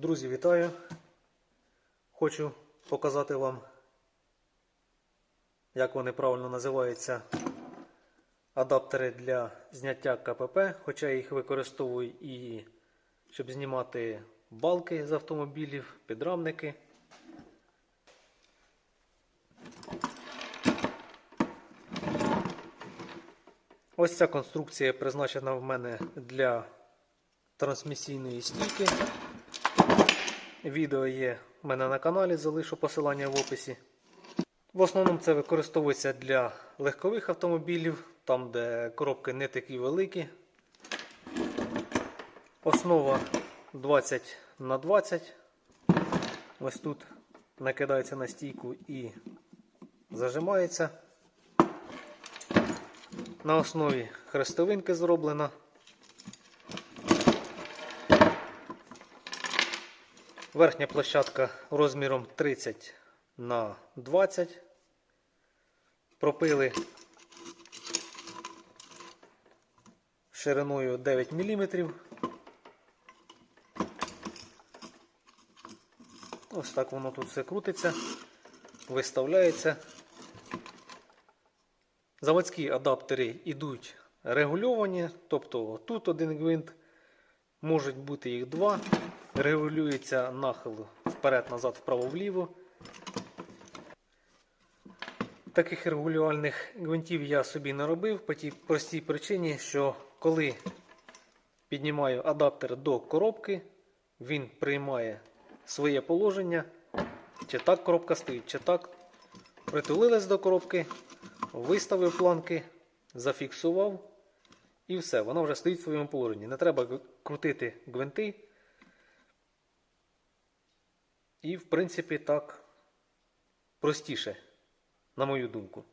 Друзі, вітаю! Хочу показати вам, як вони правильно називаються адаптери для зняття КПП, хоча я їх використовую і щоб знімати балки з автомобілів, підрамники. Ось ця конструкція призначена в мене для трансмісійної стійки. Відео є в мене на каналі, залишу посилання в описі. В основному це використовується для легкових автомобілів, там де коробки не такі великі. Основа 20 на 20. Ось тут накидається на стійку і зажимається. На основі хрестовинки зроблена. Верхня площадка розміром 30 на 20. Пропили шириною 9 мм. Ось так воно тут все крутиться, виставляється. Заводські адаптери йдуть регульовані, тобто тут один гвинт, можуть бути їх два. Регулюється нахил вперед-назад, вправо-вліво. Таких регулювальних гвинтів я собі не робив по тій простій причині, що коли піднімаю адаптер до коробки, він приймає своє положення, чи так коробка стоїть, чи так. Притулились до коробки, виставив планки, зафіксував і все, вона вже стоїть в своєму положенні. Не треба крутити гвинти. І, в принципі, так простіше, на мою думку.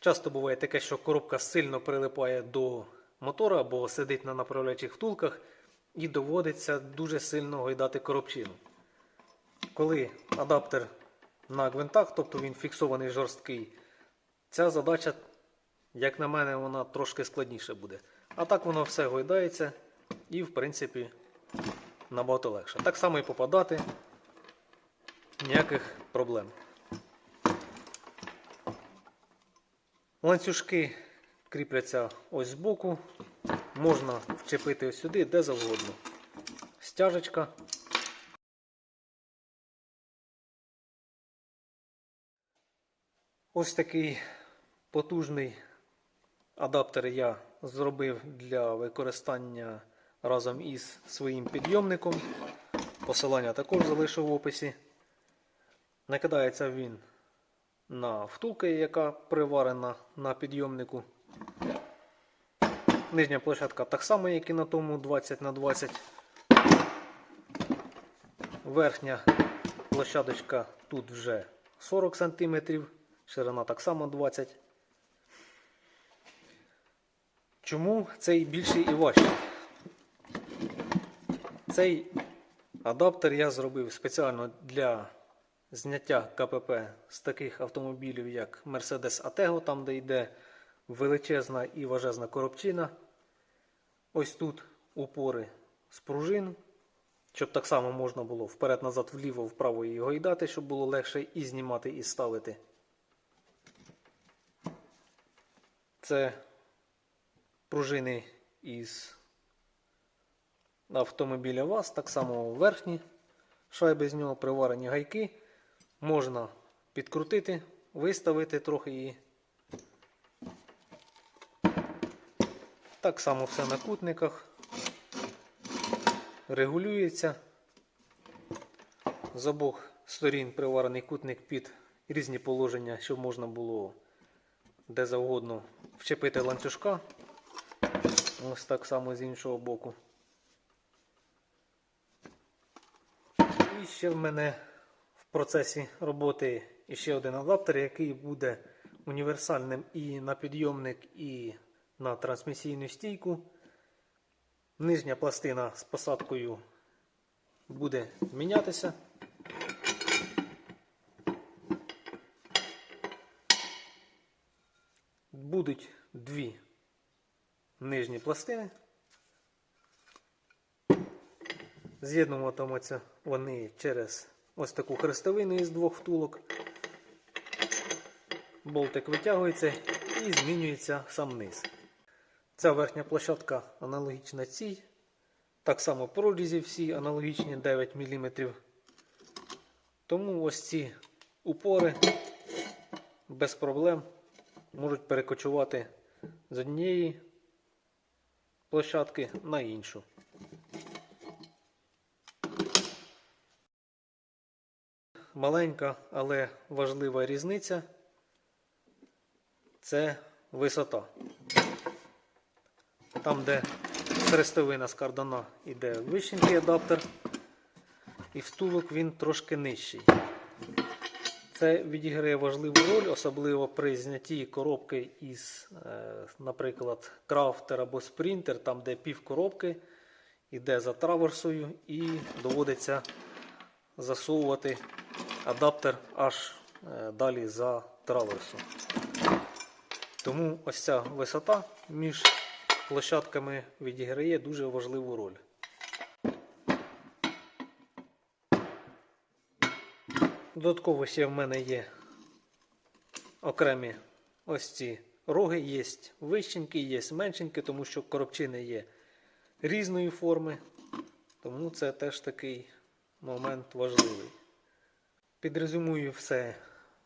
Часто буває таке, що коробка сильно прилипає до мотора або сидить на направляючих втулках і доводиться дуже сильно гойдати коробчину. Коли адаптер на гвинтах, тобто він фіксований жорсткий, ця задача, як на мене, вона трошки складніше буде. А так воно все гойдається і, в принципі, набагато легше. Так само і попадати, ніяких проблем. Ланцюжки кріпляться ось збоку. Можна вчепити ось сюди, де завгодно. Стяжечка. Ось такий потужний адаптер я зробив для використання разом із своїм підйомником. Посилання також залишу в описі. Накидається він на втулки, яка приварена на підйомнику. Нижня площадка так само, як і на тому 20 на 20. Верхня площадочка тут вже 40 см, ширина так само 20 Чому цей більший і важчий? Цей адаптер я зробив спеціально для зняття КПП з таких автомобілів, як Mercedes Atego, там де йде величезна і важезна коробчина. Ось тут упори з пружин, щоб так само можна було вперед-назад, вліво, вправо її гойдати, щоб було легше і знімати, і ставити. Це пружини із автомобіля ВАЗ, так само верхні шайби з нього приварені гайки. Можна підкрутити, виставити трохи її. Так само все на кутниках. Регулюється. З обох сторін приварений кутник під різні положення, щоб можна було де завгодно вчепити ланцюжка. Ось так само з іншого боку. І ще в мене в процесі роботи ще один адаптер, який буде універсальним і на підйомник, і на трансмісійну стійку. Нижня пластина з посадкою буде мінятися. Будуть дві нижні пластини. З'єднуватимуться вони через ось таку хрестовину із двох втулок. Болтик витягується і змінюється сам низ. Ця верхня площадка аналогічна цій. Так само прорізі всі аналогічні 9 мм. Тому ось ці упори без проблем можуть перекочувати з однієї площадки на іншу. Маленька, але важлива різниця це висота. Там, де хрестовина з кардана йде вищенький адаптер, і втулок він трошки нижчий. Це відіграє важливу роль, особливо при знятті коробки із, е, наприклад, крафтер або спринтер, там де пів коробки йде за траверсою і доводиться засовувати адаптер аж е, далі за траверсом. Тому ось ця висота між площадками відіграє дуже важливу роль. Додатково ще в мене є окремі ось ці роги, є вищенькі, є меншенькі, тому що коробчини є різної форми. Тому це теж такий момент важливий. Підрезюмую все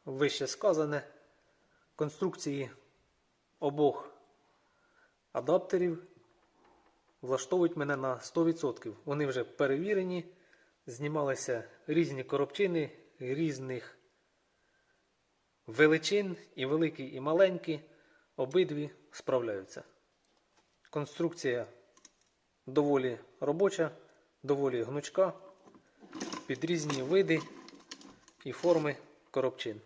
вище сказане. Конструкції обох адаптерів влаштовують мене на 100%. Вони вже перевірені, знімалися різні коробчини різних величин, і великі, і маленькі. Обидві справляються. Конструкція доволі робоча, доволі гнучка, під різні види і форми коробчин.